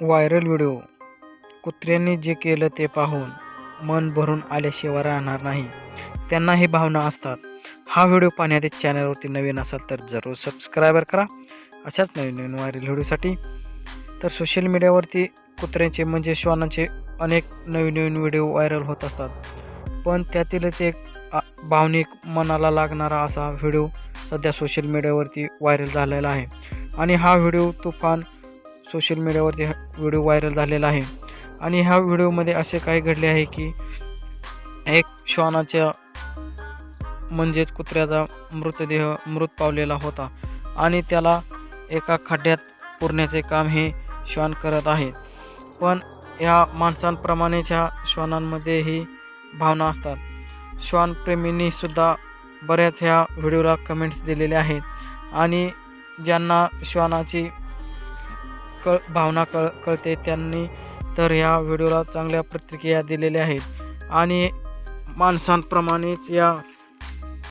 Viral video. कुत्र्यांनी जे केलं ते पाहून मन भरून आल्याशिवाय राहणार नाही. त्यांना ही भावना असतात. हा व्हिडिओ पाहण्याआधी चॅनलवरती नवीन असाल तर जरूर सबस्क्रायबर करा. अशाच नवीन नवीन व्हायरल व्हिडिओसाठी. तर सोशल मीडियावरती कुत्र्यांचे म्हणजे श्वानांचे अनेक नवीन नवीन व्हिडिओ व्हायरल होत असतात. पण त्यातीलच एक भावनिक मनाला लागणारा असा व्हिडिओ सध्या सोशल मीडियावरती व्हायरल झालेला आहे. आणि हा व्हिडिओ तुफान सोशल मीडियावरती व्हिडिओ व्हायरल झालेला आहे. आणि ह्या व्हिडिओमध्ये असे काही घडले आहे की एक श्वानाच्या म्हणजेच कुत्र्याचा मृतदेह मृत पावलेला होता आणि त्याला एका खड्ड्यात पुरण्याचे काम हे श्वान करत आहे. पण ह्या माणसांप्रमाणेच ह्या श्वानांमध्येही भावना असतात. श्वानप्रेमींनीसुद्धा बऱ्याच ह्या व्हिडिओला कमेंट्स दिलेल्या आहेत. आणि ज्यांना श्वानाची कळ भावना कळ कळते. त्यांनी तर ह्या व्हिडिओला चांगल्या प्रतिक्रिया दिलेल्या आहेत. आणि माणसांप्रमाणेच या